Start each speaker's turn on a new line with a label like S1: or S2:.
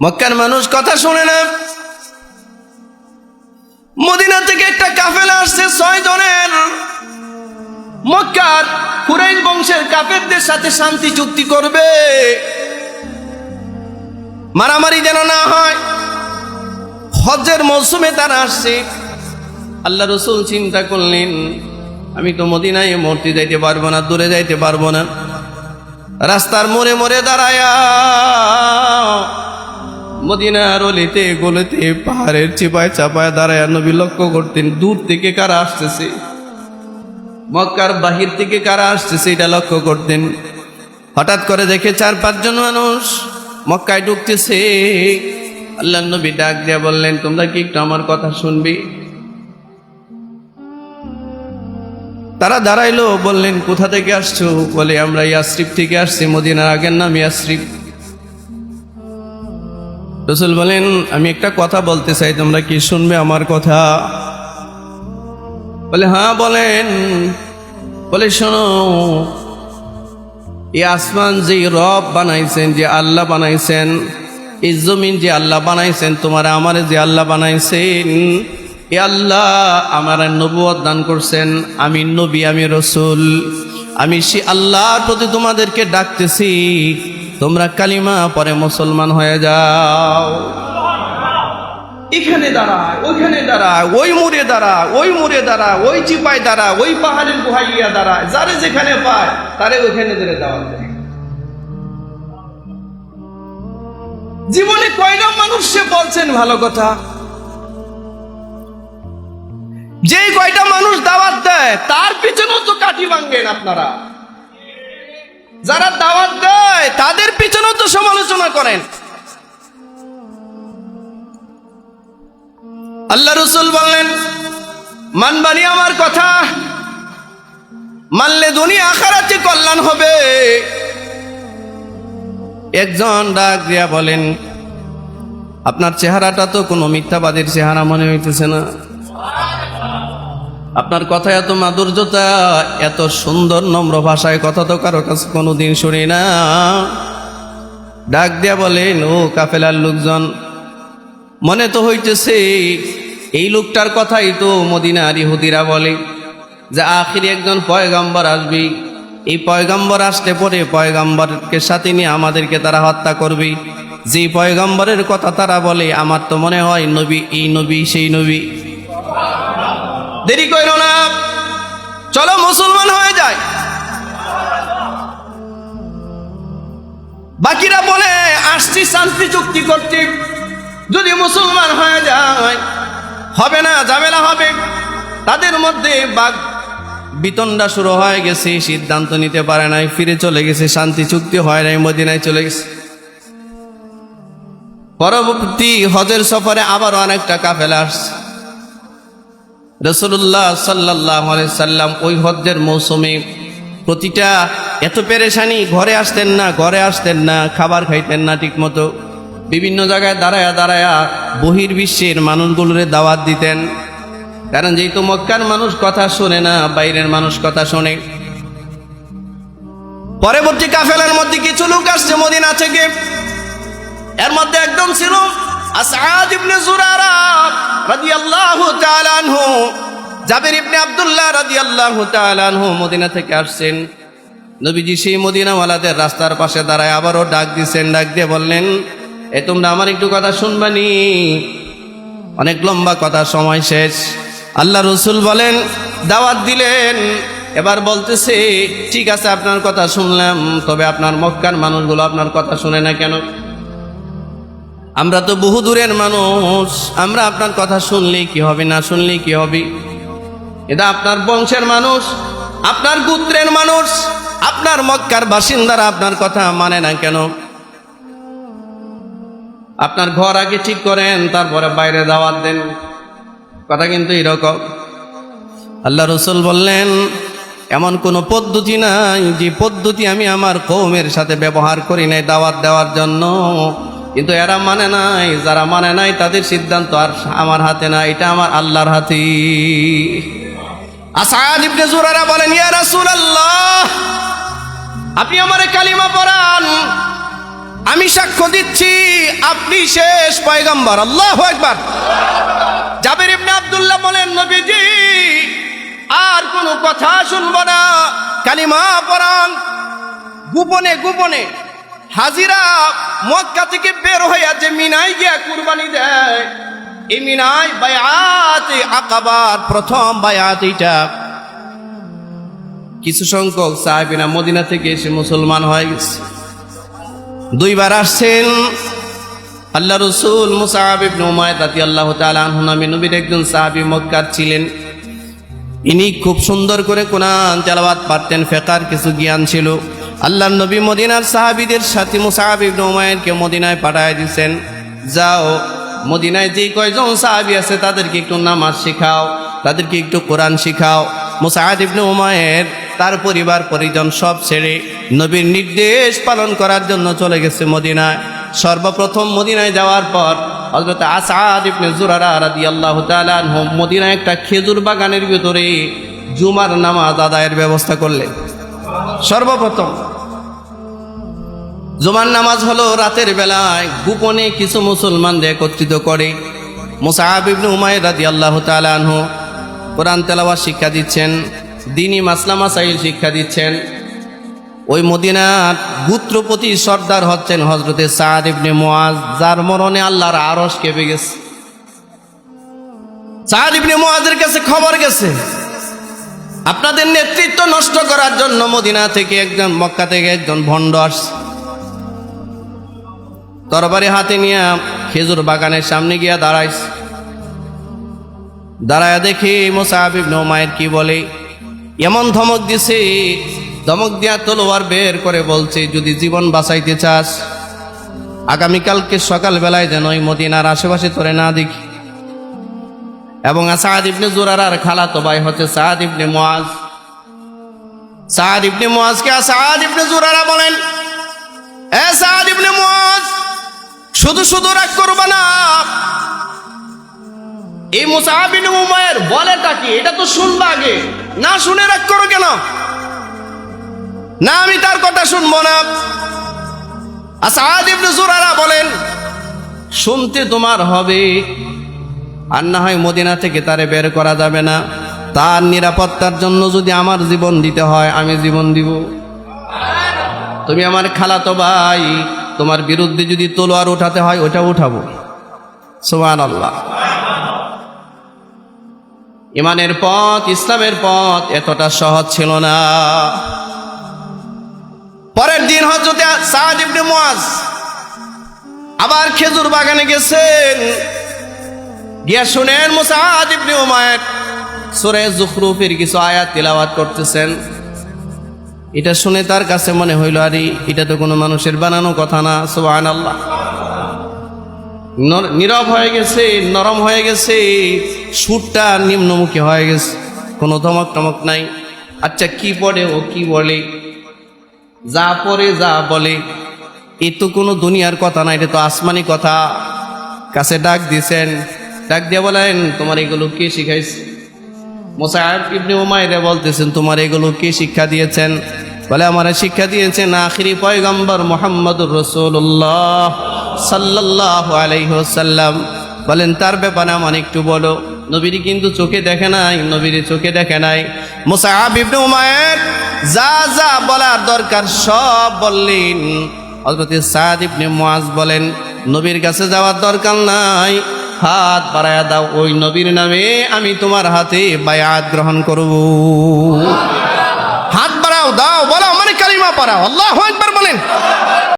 S1: মক্কার মানুষ কথা শুনে না। মদিনা থেকে একটা কাফেলা আসছে, ছয় জনের। মক্কার কুরাইশ বংশের কাফেরদের সাথে শান্তি চুক্তি করবে। মারামারি যেন না হয় হজের মৌসুমে তারা আসছে। আল্লাহ রসুল চিন্তা করলেন, আমি তো মদিনায় মূর্তি যাইতে পারব না, দূরে যাইতে পারব না। রাস্তার মোড়ে মোড়ে দাঁড়ায়া মদিনার অলিতে গলিতে পাহাড়ের চিপায় চাপায় দাঁড়ায় নবী লক্ষ্য করতেন, দূর থেকে কারা আসতেছে? মক্কার বাহির থেকে কারা আসতেছে এটা লক্ষ্য করতেন। হঠাৎ করে দেখে চার, পাঁচজন মানুষ মক্কায় ঢুকতেছে। আল্লাহ নবী ডাক দিয়া বললেন, তোমরা কি একটু আমার কথা শুনবি? তারা দাঁড়াইলো, বললেন, কোথা থেকে আসছো? বলে, আমরা ইয়াসরিফ থেকে আসছি, মদিনার আগের নাম ইয়াসরিফ। রসুল বলেন, আমি একটা কথা বলতে চাই, তোমরা কি শুনবে আমার কথা? বলে হ্যাঁ বলেন। বলে, শোনো, এই আসমান যে রব বানাইছেন, যে আল্লাহ বানাইছেন, এই জমিন যে আল্লাহ বানাইছেন, তোমার আমার যে আল্লাহ বানাইছেন, এ আল্লাহ আমার নবুয়ত দান করছেন। আমি নবী, আমি রসুল। আমি সে আল্লাহর প্রতি তোমাদেরকে ডাকতেছি। তোমরা কালিমা পরে মুসলমান হয়ে যাও। এখানে দাঁড়ায়, ওইখানে দাঁড়ায়, ওই মুড়ে দাঁড়ায়, ওই মুড়ে দাঁড়ায়, ওই চিপায় দাঁড়ায়, ওই পাহাড়ের গুহাইয়া দাঁড়ায়, যারে যেখানে পায়, তারে ওইখানে ধরে দাওয়াত জীবনে কয়টা মানুষ সে বলছেন ভালো কথা? যেই কয়টা মানুষ দাওয়াত দেয়, তার পিছনেও তো কাঠি ভাঙ্গেন আপনারা। যারা দাওয়াত দেয়, তাদের পিছনেও তো সমালোচনা করেন। আল্লাহ রসুল বললেন মানবানি আমার কথা, মানলে দুনিয়া আখারাতে কল্যাণ হবে। একজন ডাক দিয়া বলেন, আপনার চেহারাটা তো কোনো মিথ্যাবাদীর চেহারা মনে হইতেছে না। আপনার কথা এত মাধুর্যতা, এত সুন্দর নম্র ভাষায় কথা তো কারও কাছে কোনোদিন শুনি না। ডাক দিয়া বলেন ও কাফেলার লোকজন, মনে তো হইতেছে এই লোকটার কথাই তো মদিনা মদিনার ইহুদিরা বলে, যে আখিরি একজন পয়গাম্বর আসবি। এই পয়গাম্বর আসতে পরে পয়গাম্বরকে সাথে নিয়ে আমাদেরকে তারা হত্যা করবে। যে পয়গাম্বরের কথা তারা বলে, আমার তো মনে হয় নবী এই নবী, সেই নবী। দেরি কইল না। চলো মুসলমান হয়ে যায় বাকিরা বলে, আসছি, শান্তি, চুক্তি করতে যদি মুসলমান হয়ে যায়, হবে না, ঝামেলা হবে। তাদের মধ্যে বাঘ বিতণ্ডা শুরু হয়ে গেছে, সিদ্ধান্ত নিতে পারে নাই, ফিরে চলে গেছে, শান্তি, চুক্তি হয় নাই, মদিনায় চলে গেছে। পরবর্তী হজের সফরে আবার অনেকটা কাফেলা আসছে। রসুল্লাহ সাল্লাহ সাল্লাম ওই হজ্জের মৌসুমে প্রতিটা এত পেরেশানি, ঘরে আসতেন না, ঘরে আসতেন না, খাবার খাইতেন না ঠিক মতো বিভিন্ন জায়গায় দাঁড়ায়া দাঁড়ায়া বহির্বিশ্বের মানুষগুলোরে দাওয়াত দিতেন। কারণ যেহেতু মক্কার মানুষ কথা শোনে না, বাইরের মানুষ কথা শোনে। পরবর্তী কাফেলার মধ্যে কিছু লোক আসছে মদিনা থেকে। এর মধ্যে একদম ছিল আসাদ ইবনে জুরারা। রাদিয়াল্লাহু তাআলা আনহু। জাবির ইবনে আব্দুল্লাহ রাদিয়াল্লাহু তাআলা মদিনা থেকে আসছেন। নবীজি মদিনাওয়ালাদের রাস্তার পাশে দাঁড়ায় আবারও ডাক দিছেন, ডাক দিয়ে বললেন, এ তোমরা আমার একটু কথা শুনবানি? অনেক লম্বা কথা, সময় শেষ। আল্লাহ রসুল বলেন, দাওয়াত দিলেন। এবার বলতেছে, ঠিক আছে, আপনার কথা শুনলাম, তবে আপনার মক্কার মানুষগুলো আপনার কথা শুনে না কেন? আমরা তো বহু দূরের মানুষ। আমরা আপনার কথা শুনলেই কি হবে, না শুনলেই কি হবে? এটা আপনার বংশের মানুষ, আপনার গোত্রের মানুষ, আপনার মক্কার বাসিন্দারা আপনার কথা মানে না কেন? আপনার ঘর আগে ঠিক করেন, তারপরে বাইরে দাওয়াত দেন। কথা কিন্তু এরকম। আল্লাহ রসুল বললেন, এমন কোনো পদ্ধতি নাই, যে পদ্ধতি আমি আমার কৌমের সাথে ব্যবহার করি নাই দাওয়াত দেওয়ার জন্য। কিন্তু এরা মানে নাই, যারা মানে নাই তাদের সিদ্ধান্ত আর আমার হাতে না, এটা আমার আল্লাহর হাতে। আসাদ ইবনে জুরারা বলেন, ইয়া রাসূলুল্লাহ, আপনি আমারে কালিমা পড়ান, আমি সাক্ষ্য দিচ্ছি, আপনি শেষ পয়গম্বর, আল্লাহ একবার জাবির ইবনে আব্দুল্লাহ বলেন, নবীজি, আর কোনো কথা শুনব না, কালিমা পরান গোপনে গোপনে হাজিরা মক্কা থেকে বের হইয়া যে মিনাই গিয়া কুরবানি দেয়, এই মিনাই বায়াত আকাবার প্রথম বায়াত এটা কিছু সংখ্যক সাহেবিনা মদিনা থেকে এসে মুসলমান হয়ে গেছে। দুইবার আসছেন। আল্লাহ রসুল মুসাহাব ইবনে উমায়দ রাদিয়াল্লাহু তাআলা আনহু নামে নবীর একজন সাহাবী মক্কার ছিলেন। ইনি খুব সুন্দর করে কোরআন তেলাওয়াত পারতেন ফেকার কিছু জ্ঞান ছিল। আল্লাহ নবী মদিনার সাহাবীদের সাথে মুসাহাব ইবনে মদিনায় পাঠায় দিয়েছেন যাও, মদিনায় যে কয়জন সাহাবী আছে তাদেরকে একটু নামাজ শেখাও, তাদেরকে একটু কোরআন শেখাও। মুসাহাদ ইবনে উমায়ের তার পরিবার, পরিজন সব ছেড়ে নবীর নির্দেশ পালন করার জন্য চলে গেছে মদিনায়। সর্বপ্রথম মদিনায় যাওয়ার পর হজরত আসাদ ইবনে জুরারা রাদিয়াল্লাহু তাআলা আনহু মদিনায় একটা খেজুর বাগানের ভিতরে জুমার নামাজ আদায়ের ব্যবস্থা করলেন। সর্বপ্রথম। জুমার নামাজ হলো রাতের বেলায় গোপনে কিছু মুসলমানদের একত্রিত করে। মুসাহাব ইবনে উমাইর রাদিয়াল্লাহু তাআলা আনহু কোরআন তেলাওয়াত শিক্ষা দিচ্ছেন, দিনী মাসলা মাসাইল শিক্ষা দিচ্ছেন। ওই মদিনার গুত্রপতি সর্দার হচ্ছেন হজরতে সাদ ইবনে মুআজ, যার মরণে আল্লাহর আরশ কেঁপে গেছে। সাদ ইবনে মুআজের কাছে খবর গেছে। আপনাদের নেতৃত্ব নষ্ট করার জন্য মদিনা থেকে একজন, মক্কা থেকে একজন ভণ্ড আসছে। তরবারি হাতে নিয়ে খেজুর বাগানের সামনে গিয়া দাঁড়াইছে। দাঁড়ায় দেখি মোসাহাব ইবনে উমায়ের কি বলে, এমন ধমক দিছে, ধমক দিয়া তলোয়ার বের করে বলছে, যদি জীবন বাঁচাইতে চাস, আগামীকালকে সকালবেলায় যেন ওই মদিনার আশেপাশে তোরে না দেখি। এবং সাদ ইবনে জোরার খালাতো ভাই হচ্ছে সাদ ইবনে মুআজ। সাদ ইবনে মুআজকে সাদ ইবনে জোরারা বলেন? এ সাদ ইবনে মুআজ, শুধু শুধু রাগ করবা না। এই মুসাহাবিন উমায়ের বলেটা কি? এটা তো শুনবা আগে। না শুনে রাগ করো কেন? না আমি তার কথা শুনব না। আসাদ ইবনে জুরারা বলেন, শুনতে তোমার হবে। আর না হয় মদিনা থেকে তারে বের করা যাবে না। তার নিরাপত্তার জন্য যদি আমার জীবন দিতে হয়, আমি জীবন দিব। তুমি আমার খালাতো ভাই, তোমার বিরুদ্ধে যদি তলোয়ার উঠাতে হয়, ওটা উঠাবো। সোহান আল্লাহ ইমানের পথ, ইসলামের পথ এতটা সহজ ছিল না। পরের দিন হজরতে আবার খেজুর বাগানে গেছেন। গিয়া শুনেন মুসাদ ইবনে উমায়ের। সূরা জুখরুফের কিছু আয়াত তিলাওয়াত করতেছেন। এটা শুনে তার কাছে মনে হইল, আরে, এটা তো কোনো মানুষের বানানো কথা না, সুবহানাল্লাহ। নর- নীরব হয়ে গেছে, নরম হয়ে গেছে, সুরটা নিম্নমুখী হয়ে গেছে, কোনো ধমক টমক নাই। আচ্ছা কি পড়ে ও কি বলে? যা পড়ে, যা বলে। এ তো কোনো দুনিয়ার কথা না, এটা তো আসমানি কথা। কাছে ডাক দিছেন ডাক দিয়ে বলেন, তোমার এগুলো কে শিখাইছে? মোসাহেব ইবনে উমাইরে বলতেছেন, তোমার এগুলো কে শিক্ষা দিয়েছেন? বলে, আমার শিক্ষা দিয়েছেন আখিরি পয়গম্বর মোহাম্মদুর রসুল্লাহ সাল্লাহ আলাইহসাল্লাম বলেন, তার ব্যাপারে আমার একটু বলো। নবীর কিন্তু চোখে দেখে নাই, নবীর চোখে দেখে নাই। মোসাহাব ইবনে উমায়ের যা যা বলার দরকার সব বললেন। হযরত সাদ ইবনে বলেন, নবীর কাছে যাওয়ার দরকার নাই হাত বাড়ায় দাও, ওই নবীর নামে আমি তোমার হাতে বায়াত গ্রহণ করব। হাত বাড়াও, দাও, বলো, আমার কালিমা পারাও আল্লাহ একবার বলেন।